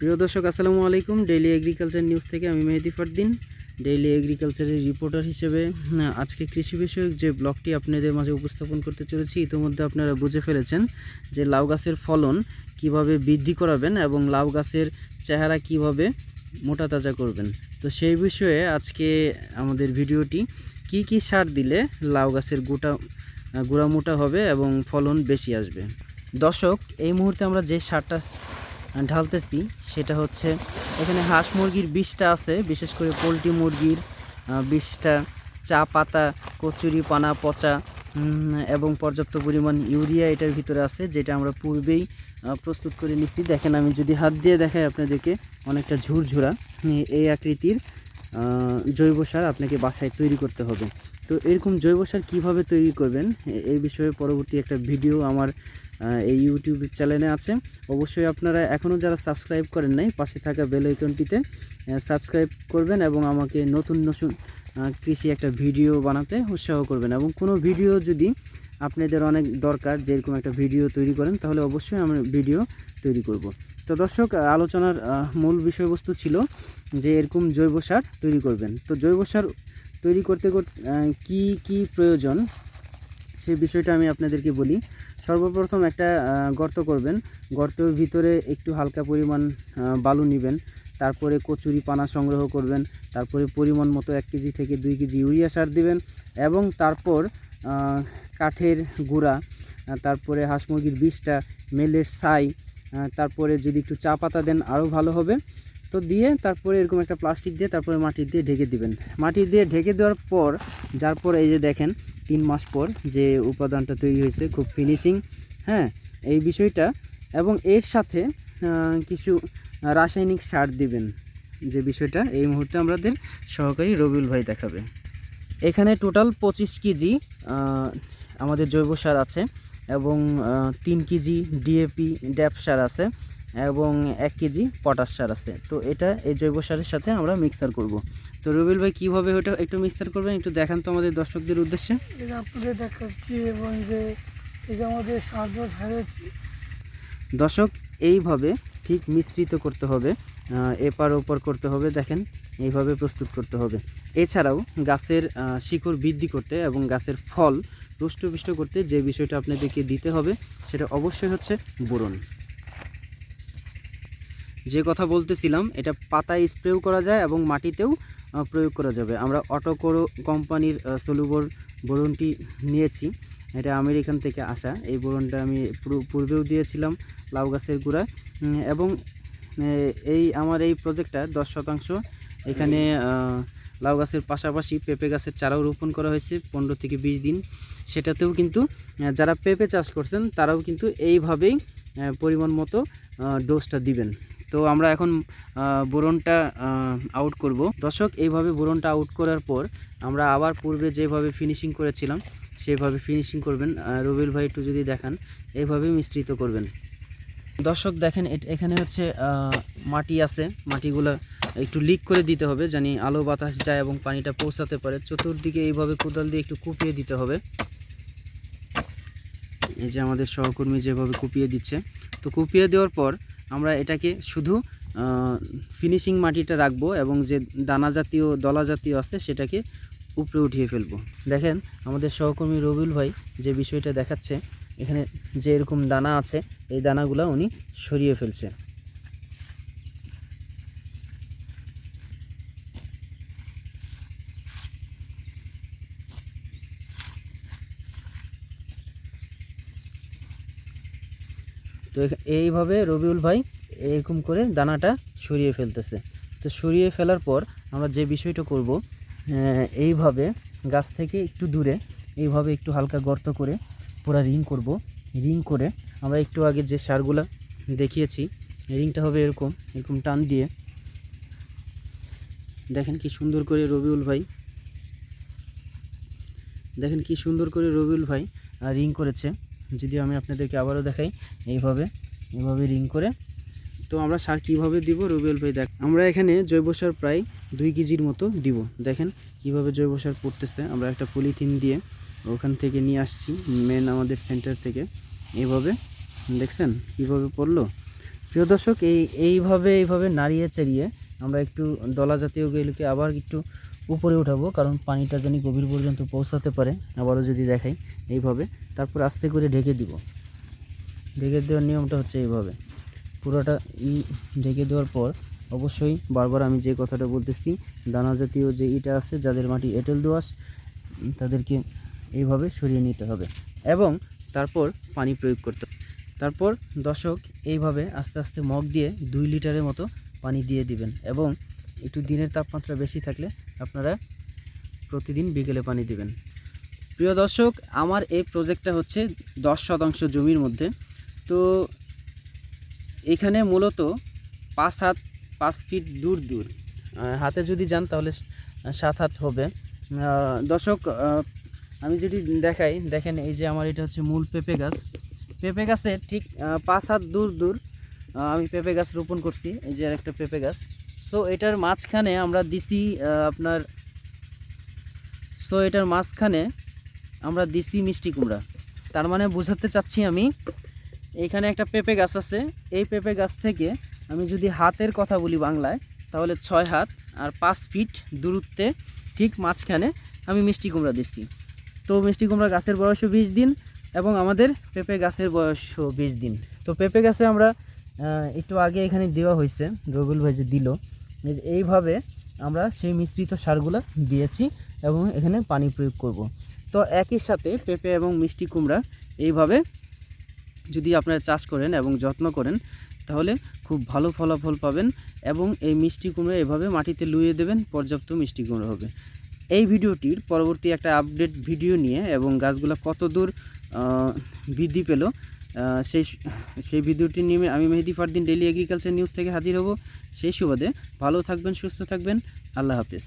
প্রিয় দর্শক, আসসালামু আলাইকুম। ডেইলি এগ্রিকালচার নিউজ থেকে আমি মেহেদি ফরদিন। ডেইলি এগ্রিকালচারের রিপোর্টার হিসেবে আজকে কৃষি বিষয়ক যে ব্লগটি আপনাদের মাঝে উপস্থাপন করতে চলেছি, ইতিমধ্যে আপনারা বুঝে ফেলেছেন যে লাউ গাছের ফলন কীভাবে বৃদ্ধি করাবেন এবং লাউ গাছের চেহারা কীভাবে মোটা তাজা করবেন। তো সেই বিষয়ে আজকে আমাদের ভিডিওটি, কি কি সার দিলে লাউ গাছের গোটা গোড়া মোটা হবে এবং ফলন বেশি আসবে? দর্শক, এই মুহূর্তে আমরা যে সারটা ঢালতেছি, সেটা হচ্ছে এখানে হাঁস মুরগির বিষটা আছে, বিশেষ করে পোলট্রি মুরগির বিষটা, চা পাতা, কচুরি, পানা, পচা এবং পর্যাপ্ত পরিমাণ ইউরিয়া এটার ভিতরে আছে, যেটা আমরা পূর্বেই প্রস্তুত করে নিচ্ছি দেখেন আমি যদি হাত দিয়ে দেখাই আপনাদেরকে, অনেকটা ঝুরঝুরা, এই আকৃতির জৈব সার আপনাকে বাসায় তৈরি করতে হবে। তো এরকম জৈব সার কীভাবে তৈরি করবেন? এই বিষয়ে পরবর্তী একটা ভিডিও আমার এই ইউটিউব চ্যানেলে আছে। অবশ্যই আপনারা এখনও যারা সাবস্ক্রাইব করেন নাই, পাশে থাকা বেল আইকনটিতে সাবস্ক্রাইব করবেন এবং আমাকে নতুন নতুন কৃষি একটা ভিডিও বানাতে উৎসাহ করবেন। এবং কোনো ভিডিও যদি আপনাদের অনেক দরকার, যেরকম একটা ভিডিও তৈরি করেন, তাহলে অবশ্যই আমরা ভিডিও তৈরি করব। তো দর্শক আলোচনার মূল বিষয়বস্তু ছিল যে এরকম জৈব সার তৈরি করবেন। তো জৈব সার তৈরি করতে কি কি প্রয়োজন সেই বিষয়টা আমি আপনাদেরকে বলি। সর্বপ্রথম একটা গর্ত করবেন। গর্তের ভিতরে একটু হালকা পরিমাণ বালু নেবেন। তারপরে কচুরি পানা সংগ্রহ করবেন। তারপরে পরিমাণ মতো এক কেজি থেকে দুই কেজি ইউরিয়া সার দিবেন এবং তারপর কাঠের গুঁড়া তারপরে হাঁস মুরগির বীজটা, মেলের ছাই তারপরে যদি একটু চা পাতা দেন আরও ভালো হবে। তো দিয়ে তারপরে এরকম একটা প্লাস্টিক দিয়ে তারপরে মাটি দিয়ে ঢেকে দিবেন। মাটি দিয়ে ঢেকে দেওয়ার পর, যার পর এই যে দেখেন, তিন মাস পর যে উপাদানটা তৈরি হয়েছে, খুব ফিনিশিং হ্যাঁ এই বিষয়টা। এবং এর সাথে কিছু রাসায়নিক সার দিবেন, যে বিষয়টা এই মুহূর্তে আমাদের সহকারী রবিউল ভাই দেখাবে। এখানে টোটাল পঁচিশ কেজি আমাদের জৈব সার আছে এবং তিন কেজি ডিএপি ড্যাপ সার আছে। এবং এক কেজি পটাশ সার আছে। তো এটা এই জৈব সারের সাথে আমরা মিক্সার করব। তো রবিউল ভাই কীভাবে ওটা একটু মিক্সার করবেন? একটু দেখান তো আমাদের দর্শকদের উদ্দেশ্যে। আপনাদের দেখাচ্ছি এবং যে এই যে আমাদের সাহায্য ছাড়িয়েছি দর্শক এইভাবে ঠিক মিশ্রিত করতে হবে এপার ওপর করতে হবে দেখেন এইভাবে প্রস্তুত করতে হবে। এছাড়াও গাছের শিকড় বৃদ্ধি করতে এবং গাছের ফল রুষ্টপুষ্ট করতে যে বিষয়টা আপনাদেরকে দিতে হবে সেটা অবশ্যই হচ্ছে বোরন। যে কথা বলতেছিলাম এটা পাতায় স্প্রেও করা যায় এবং মাটিতেও প্রয়োগ করা যাবে। আমরা অটোকোরো কোম্পানির সলুবর বোরনটি নিয়েছি। এটা আমেরিকান থেকে আসা। এই বোরনটা আমি পূর্বেও দিয়েছিলাম লাউ গাছের গুঁড়া। উম, এবং এই আমার এই প্রজেক্টটা দশ শতাংশ এখানে লাউ গাছের পাশাপাশি পেঁপে গাছের চারাও রোপণ করা হয়েছে পনেরো থেকে বিশ দিন। সেটাতেও কিন্তু যারা পেঁপে চাষ করছেন তারাও কিন্তু এইভাবেই পরিমাণ মতো ডোজটা দিবেন। তো আমরা এখন বোরনটা আউট করব। দর্শক এইভাবে বোরনটা আউট করার পর আমরা আবার পূর্বে যেভাবে ফিনিশিং করেছিলাম সেভাবে ফিনিশিং করবেন। আহ, রবিউল ভাই একটু যদি দেখান এইভাবে মিশ্রিত করবেন। দর্শক দেখেন এখানে হচ্ছে মাটি আছে। মাটিগুলো একটু লিক করে দিতে হবে জানি আলো বাতাস যায় এবং পানিটা পৌঁছাতে পারে। চতুর্দিকে এইভাবে কোদাল দিয়ে একটু কুপিয়ে দিতে হবে। এই যে আমাদের সহকর্মী যেভাবে কুপিয়ে দিচ্ছে। তো কুপিয়ে দেওয়ার পর আমরা এটাকে শুধু ফিনিশিং মাটিটা রাখব এবং যে দানা জাতীয়, দলা জাতীয় আছে সেটাকে উপরে উঠিয়ে ফেলব। দেখেন আমাদের সহকর্মী রবিউল ভাই যে বিষয়টা দেখাচ্ছে, এখানে যে এরকম দানা আছে, এই দানাগুলো উনি সরিয়ে ফেলছে তো এইভাবে রবিউল ভাই এরকম করে দানাটা সরিয়ে ফেলতেছে। তো সরিয়ে ফেলার পর আমরা যে বিষয়টা করব এইভাবে গাছ থেকে একটু দূরে এইভাবে একটু হালকা গর্ত করে পুরা রিং করব। রিং করে আমরা একটু আগে যে সারগুলা দেখিয়েছি, রিংটা হবে এরকম এরকম টান দিয়ে। দেখেন কি সুন্দর করে রবিউল ভাই, দেখেন কি সুন্দর করে রবিউল ভাই রিং করেছে। যদি আমি আপনাদেরকে আবারও দেখাই এইভাবে এইভাবে রিং করে। তো আমরা সার কীভাবে দিব? রবিউল ভাই দেখ, আমরা এখানে জৈব সার প্রায় দুই কেজির মতো দিব। দেখেন কীভাবে জৈব সার পড়তেছে। আমরা একটা পলিথিন দিয়ে ওখান থেকে নিয়ে আসছি মেন আমাদের সেন্টার থেকে। এইভাবে, দেখছেন কীভাবে পড়ল? প্রিয় দর্শক, এই, এইভাবে এইভাবে নাড়িয়ে চাড়িয়ে আমরা একটু দলা জাতীয় গেলকে আবার একটু উপরে উঠাবো, কারণ পানিটা জানি গভীর পর্যন্ত পৌঁছাতে পারে। আবারও যদি দেখাই এইভাবে, তারপর আস্তে করে ঢেকে দিব। ঢেকে দেওয়ার নিয়মটা হচ্ছে এইভাবে। পুরোটা ই ঢেকে দেওয়ার পর অবশ্যই বারবার আমি যে কথাটা বলতেছি, দানা জাতীয় যে ইটা আছে, যাদের মাটি এঁটেল দোয়াশ তাদেরকে এইভাবে সরিয়ে নিতে হবে এবং তারপর পানি প্রয়োগ করতে তারপর দর্শক, এইভাবে আস্তে আস্তে মগ দিয়ে দুই লিটারের মতো পানি দিয়ে দিবেন এবং একটু দিনের তাপমাত্রা বেশি থাকলে আপনারা প্রতিদিন বিকেলে পানি দিবেন। প্রিয় দর্শক, আমার এই প্রজেক্টটা হচ্ছে দশ শতাংশ জমির মধ্যে। তো এখানে মূলত পাঁচ হাত, পাঁচ ফিট দূর দূর হাতে যদি যান তাহলে সাত হাত হবে। দর্শক আমি যদি দেখাই, দেখেন এই যে আমার এটা হচ্ছে মূল পেঁপে গাছ। পেঁপে গাছের ঠিক পাঁচ হাত দূর দূর আমি পেঁপে গাছ রোপণ করছি। এই যে একটা পেঁপে গাছ। সো এটার মাঝখানে আমরা দিছি আপনার সো এটার মাঝখানে আমরা দিছি মিষ্টি কুমড়া। তার মানে বোঝাতে চাচ্ছি আমি, এখানে একটা পেঁপে গাছ আছে। এই পেঁপে গাছ থেকে আমি যদি হাতের কথা বলি বাংলায়, তাহলে ছয় হাত আর পাঁচ ফিট দূরত্বে ঠিক মাঝখানে আমি মিষ্টি কুমড়া দিচ্ছি তো মিষ্টি কুমড়া গাছের বয়সও বিশ দিন এবং আমাদের পেঁপে গাছের বয়সও বিশ দিন। তো পেঁপে গাছে আমরা একটু আগে এখানে দেওয়া হয়েছে, রবিউল ভাই যে দিল এইভাবে আমরা সেই মিশ্রিত সারগুলো দিয়েছি এবং এখানে পানি প্রয়োগ করব। তো একই সাথে পেঁপে এবং মিষ্টি কুমড়া এইভাবে যদি আপনারা চাষ করেন এবং যত্ন করেন, তাহলে খুব ভালো ফলাফল পাবেন এবং এই মিষ্টি কুমড়া এভাবে মাটিতে লুইয়ে দেবেন, পর্যাপ্ত মিষ্টি কুমড়া হবে। এই ভিডিওটির পরবর্তী একটা আপডেট ভিডিও নিয়ে এবং গাছগুলো কত দূর বৃদ্ধি পেল সেই সেই ভিডিওটি নিয়ে আমি Mehedi Fardin daily agriculture news থেকে হাজির হব। সেই সুবাদে ভালো থাকবেন, সুস্থ থাকবেন। আল্লাহ হাফেজ।